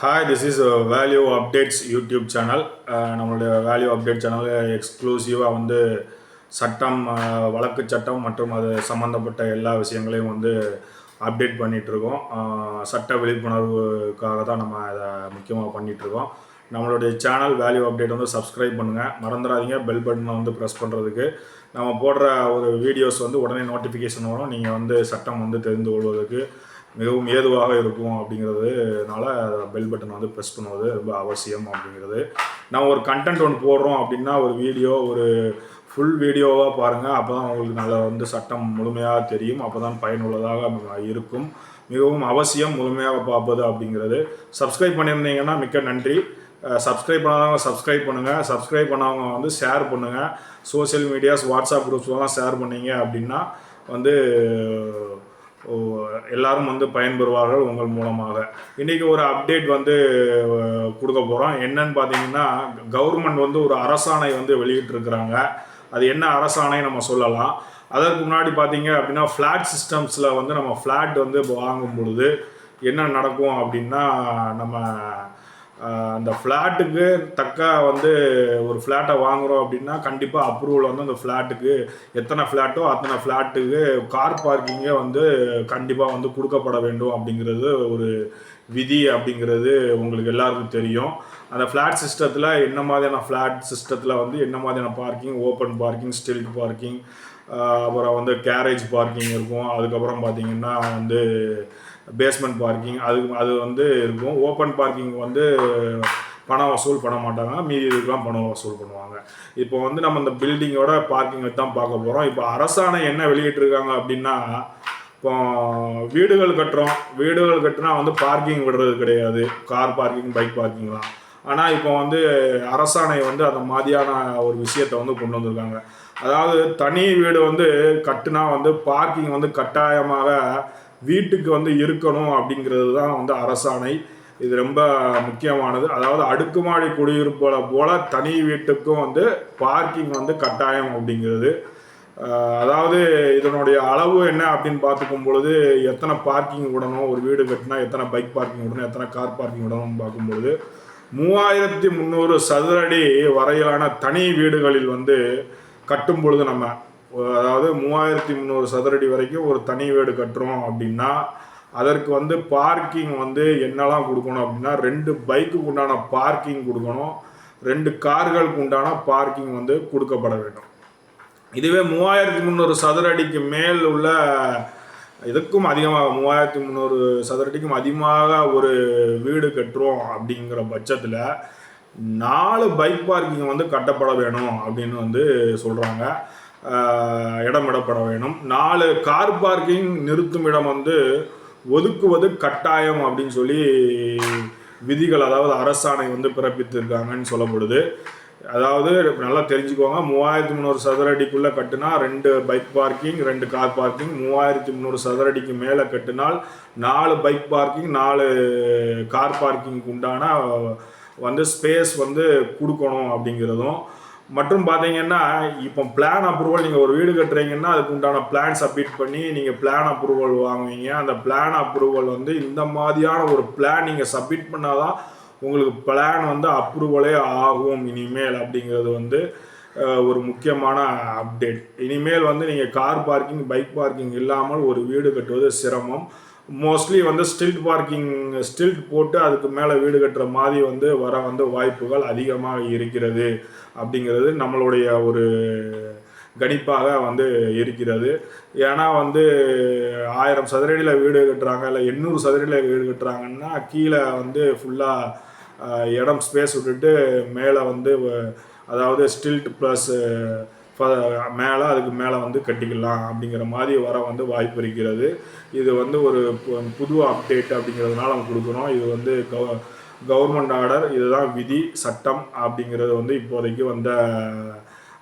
Hi this is value updates YouTube channel நம்மளுடைய value update channel எக்ஸ்க்ளூசிவாக வந்து சட்டம் uh, வழக்கு சட்டம் மற்றும் அது சம்மந்தப்பட்ட எல்லா விஷயங்களையும் வந்து அப்டேட் பண்ணிகிட்ருக்கோம் சட்ட விழிப்புணர்வுக்காக தான் நம்ம அதை முக்கியமாக பண்ணிகிட்ருக்கோம் நம்மளுடைய சேனல் வேல்யூ அப்டேட் வந்து சப்ஸ்கிரைப் பண்ணுங்கள் மறந்துடாதீங்க. பெல் பட்டனை வந்து ப்ரெஸ் பண்ணுறதுக்கு நம்ம போடுற ஒரு வீடியோஸ் வந்து உடனே நோட்டிஃபிகேஷன் வரும். நீங்கள் வந்து சட்டம் வந்து தெரிந்து கொள்வதற்கு மிகவும் ஏதுவாக இருக்கும் அப்படிங்கிறதுனால பெல் பட்டன் வந்து ப்ரெஸ் பண்ணுவது ரொம்ப அவசியம் அப்படிங்கிறது. நம்ம ஒரு கண்டென்ட் ஒன்று போடுறோம் அப்படின்னா ஒரு வீடியோ ஒரு ஃபுல் வீடியோவாக பாருங்கள் அப்போ தான் உங்களுக்கு நல்லா வந்து சட்டம் முழுமையாக தெரியும். அப்போ தான் பயனுள்ளதாக இருக்கும். மிகவும் அவசியம் முழுமையாக பார்ப்பது அப்படிங்கிறது. சப்ஸ்கிரைப் பண்ணியிருந்தீங்கன்னா மிக்க நன்றி. சப்ஸ்கிரைப் பண்ணாதவங்க சப்ஸ்கிரைப் பண்ணுங்கள் சப்ஸ்கிரைப் பண்ணவங்க வந்து ஷேர் பண்ணுங்கள் சோசியல் மீடியாஸ் வாட்ஸ்அப் குரூப்ஸ்லாம் ஷேர் பண்ணீங்க அப்படின்னா வந்து எல்லாரும் வந்து பயன்பெறுவார்கள் உங்கள் மூலமாக. இன்றைக்கி ஒரு அப்டேட் வந்து கொடுக்க போகிறோம் என்னன்னு பார்த்தீங்கன்னா கவர்மெண்ட் வந்து ஒரு அரசாணை வந்து வெளியிட்டிருக்கிறாங்க. அது என்ன அரசாணை நம்ம சொல்லலாம். அதற்கு முன்னாடி பார்த்தீங்க அப்படின்னா ஃப்ளாட் சிஸ்டம்ஸில் வந்து நம்ம ஃப்ளாட் வந்து வாங்கும் பொழுது என்ன நடக்கும் அப்படின்னா நம்ம அந்த ஃப்ளாட்டுக்கு தக்க வந்து ஒரு ஃப்ளாட்டை வாங்குறோம் அப்படின்னா கண்டிப்பாக அப்ரூவல் வந்து அந்த ஃப்ளாட்டுக்கு எத்தனை ஃப்ளாட்டோ அத்தனை ஃப்ளாட்டுக்கு கார் பார்க்கிங்கே வந்து கண்டிப்பாக வந்து கொடுக்கப்பட வேண்டும் அப்படிங்கிறது ஒரு விதி அப்படிங்கிறது உங்களுக்கு எல்லாருக்கும் தெரியும். அந்த ஃப்ளாட் சிஸ்டத்தில் என்ன மாதிரியான ஃப்ளாட் சிஸ்டத்தில் வந்து என்ன மாதிரியான parking open parking stilt parking அப்புறம் வந்து கேரேஜ் பார்க்கிங் இருக்கும். அதுக்கப்புறம் பார்த்தீங்கன்னா வந்து பேஸ்மெண்ட் பார்க்கிங் அது அது வந்து இருக்கும். ஓப்பன் பார்க்கிங் வந்து பணம் வசூல் பண்ண மாட்டாங்க. மீதி இதுக்கெலாம் பணம் வசூல் பண்ணுவாங்க. இப்போ வந்து நம்ம இந்த பில்டிங்கோட பார்க்கிங் தான் பார்க்க போகிறோம் இப்போ அரசாணை என்ன வெளியிட்டிருக்காங்க அப்படின்னா இப்போ வீடுகள் கட்டுறோம். வீடுகள் கட்டினா வந்து பார்க்கிங் விடுறது கிடையாது. கார் பார்க்கிங் பைக் பார்க்கிங்லாம் ஆனால் இப்போ வந்து அரசாணை வந்து அந்த மாதிரியான ஒரு விஷயத்தை வந்து கொண்டு வந்திருக்காங்க. அதாவது தனி வீடு வந்து கட்டுனா வந்து பார்க்கிங் வந்து கட்டாயமாக வீட்டுக்கு வந்து இருக்கணும் அப்படிங்கிறது தான் வந்து அரசாணை. இது ரொம்ப முக்கியமானது. அதாவது அடுக்குமாடி குடியிருப்புல போல தனி வீட்டுக்கும் வந்து பார்க்கிங் வந்து கட்டாயம் அப்படிங்கிறது. அதாவது இதனுடைய அளவு என்ன அப்படின்னு பார்த்துக்கும் பொழுது எத்தனை பார்க்கிங் விடணும் ஒரு வீடு கட்டினா எத்தனை பைக் பார்க்கிங் விடணும் எத்தனை கார் பார்க்கிங் விடணும்னு பார்க்கும்பொழுது மூவாயிரத்தி முந்நூறு சதுரடி வரையிலான தனி வீடுகளில் வந்து கட்டும் பொழுது நம்ம அதாவது மூவாயிரத்தி முந்நூறு சதுரடி வரைக்கும் ஒரு தனி வீடு கட்டுறோம் அப்படின்னா அதற்கு வந்து பார்க்கிங் வந்து என்னெல்லாம் கொடுக்கணும் அப்படின்னா ரெண்டு பைக்குக்கு உண்டான பார்க்கிங் கொடுக்கணும் ரெண்டு கார்களுக்கு உண்டான பார்க்கிங் வந்து கொடுக்கப்பட வேண்டும். இதுவே மூவாயிரத்தி முந்நூறு சதுரடிக்கு மேல் உள்ள இதுக்கும் அதிகமாக மூவாயிரத்தி முந்நூறு சதுர அடிக்கும் அதிகமாக ஒரு வீடு கட்டுறோம் அப்படிங்கிற பட்சத்தில் நாலு பைக் பார்க்கிங் வந்து கட்டப்பட வேணும் அப்படின்னு வந்து சொல்கிறாங்க இடமிடப்பட வேணும். நாலு கார் பார்க்கிங் நிறுத்தும் இடம் வந்து ஒதுக்குவது கட்டாயம் அப்படின்னு சொல்லி விதிகள் அதாவது அரசாணை வந்து பிறப்பித்திருக்காங்கன்னு சொல்லப்படுது அதாவது நல்லா தெரிஞ்சுக்கோங்க மூவாயிரத்தி முந்நூறு சதுர அடிக்குள்ளே கட்டுனா ரெண்டு பைக் பார்க்கிங் ரெண்டு கார் பார்க்கிங் மூவாயிரத்தி முந்நூறு சதுர அடிக்கு மேலே கட்டினால் நாலு பைக் பார்க்கிங் நாலு கார் பார்க்கிங்க்கு உண்டான வந்து ஸ்பேஸ் வந்து கொடுக்கணும் அப்படிங்கிறதும் மற்றும் பார்த்தீங்கன்னா இப்போ பிளான் அப்ரூவல் நீங்கள் ஒரு வீடு கட்டுறீங்கன்னா அதுக்கு உண்டான பிளான் சப்மிட் பண்ணி நீங்கள் பிளான் அப்ரூவல் வாங்குவீங்க. அந்த பிளான் அப்ரூவல் வந்து இந்த மாதிரியான ஒரு பிளான் நீங்கள் சப்மிட் பண்ணாதான் உங்களுக்கு பிளான் வந்து அப்ரூவலே ஆகும். இனிமேல் அப்படிங்கிறது வந்து ஒரு முக்கியமான அப்டேட் இனிமேல் வந்து நீங்கள் கார் பார்க்கிங் பைக் பார்க்கிங் இல்லாமல் ஒரு வீடு கட்டுவது சிரமம். மோஸ்ட்லி வந்து ஸ்டில்ட் பார்க்கிங் ஸ்டில்ட் போட்டு அதுக்கு மேலே வீடு கட்டுற மாதிரி வந்து வர வந்து வாய்ப்புகள் அதிகமாக இருக்கிறது அப்படிங்கிறது நம்மளுடைய ஒரு கணிப்பாக வந்து இருக்கிறது. ஏன்னா வந்து ஆயிரம் சதுரடியில் வீடு கட்டுறாங்க இல்லை எண்ணூறு சதுரடியில் வீடு கட்டுறாங்கன்னா கீழே வந்து ஃபுல்லாக இடம் ஸ்பேஸ் விட்டுட்டு மேலே வந்து வ- அதாவது ஸ்டில்ட் ப்ளஸ் மேலே அதுக்கு மேலே வந்து கட்டிக்கலாம் அப்படிங்கிற மாதிரி வர வந்து வாய்ப்பு இருக்கிறது. இது வந்து ஒரு பு- புது அப்டேட் அப்படிங்கிறதுனால நம்ம கொடுக்குறோம் இது வந்து கவ கவர்மெண்ட் ஆர்டர் இதுதான் விதி சட்டம் அப்படிங்கிறது வந்து இப்போதைக்கு வந்த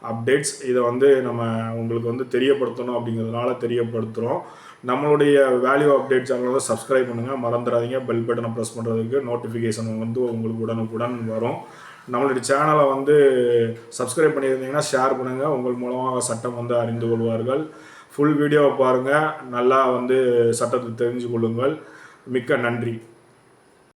அப்டேட்ஸ் இதை வந்து நம்ம உங்களுக்கு வந்து தெரியப்படுத்தணும் அப்படிங்கிறதுனால தெரியப்படுத்துகிறோம் நம்மளுடைய வேல்யூ அப்டேட் சேனலை வந்து சப்ஸ்கிரைப் பண்ணுங்கள் மறந்துடாதீங்க. பெல் பட்டனை ப்ரெஸ் பண்ணுறதுக்கு நோட்டிஃபிகேஷன் வந்து உங்களுக்கு உடனுக்குடன் வரும். நம்மளுடைய சேனலை வந்து சப்ஸ்கிரைப் பண்ணியிருந்தீங்கன்னா ஷேர் பண்ணுங்கள் உங்கள் மூலமாக சட்டம் வந்து அறிந்து கொள்வார்கள். ஃபுல் வீடியோவை பாருங்கள் நல்லா வந்து சட்டத்தை தெரிஞ்சு கொள்ளுங்கள். மிக்க நன்றி.